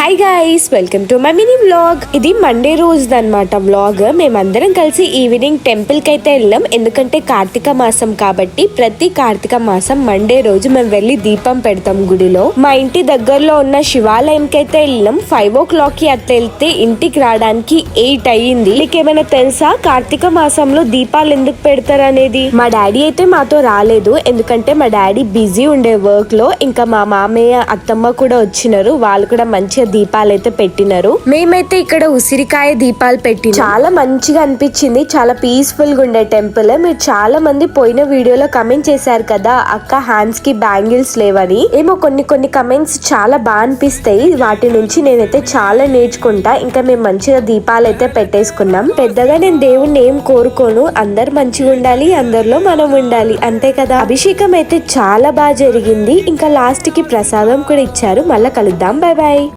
Hi guys welcome to my mini vlog ఇది Monday రోజు అనమాట వ్లాగ్ మేమందరం కలిసి ఈవినింగ్ టెంపుల్కి అయితే వెళ్ళాం. ఎందుకంటే కార్తీక మాసం కాబట్టి ప్రతి కార్తీక మాసం మండే రోజు మేము వెళ్ళి దీపం పెడతాం గుడిలో. మా ఇంటి దగ్గరలో ఉన్న శివాలయంకి అయితే వెళ్ళాం. ఫైవ్ ఓ క్లాక్కి అట్లా వెళ్తే ఇంటికి రావడానికి ఎయిట్ అయ్యింది. మీకు ఏమైనా తెలుసా? కార్తీక మాసంలో దీపాలు ఎందుకు పెడతారు అనేది మా డాడీ అయితే మాతో రాలేదు. ఎందుకంటే మా డాడీ బిజీ ఉండే వర్క్లో. ఇంకా మా మామయ్య అత్తమ్మ కూడా వచ్చినారు. వాళ్ళు కూడా మంచిగా దీపాలు అయితే పెట్టినారు. మేమైతే ఇక్కడ ఉసిరికాయ దీపాలు పెట్టి చాలా మంచిగా అనిపించింది. చాలా పీస్ఫుల్గా ఉండే టెంపుల్ మీరు చాలా మంది పోయిన వీడియోలో కమెంట్ చేశారు కదా అక్క హ్యాండ్స్కి బ్యాంగిల్స్ లేవని. ఏమో కొన్ని కొన్ని కమెంట్స్ చాలా బాగా అనిపిస్తాయి. వాటి నుంచి నేనైతే చాలా నేర్చుకుంటా. ఇంకా మేము మంచిగా దీపాలు అయితే పెట్టేసుకున్నాం. పెద్దగా నేను దేవుణ్ణి ఏం కోరుకోను. అందరు మంచిగా ఉండాలి అందరిలో మనం ఉండాలి. అంతే కదా? అభిషేకం అయితే చాలా బాగా జరిగింది. ఇంకా లాస్ట్కి ప్రసాదం కూడా ఇచ్చారు. మళ్ళా కలుద్దాం. Bye bye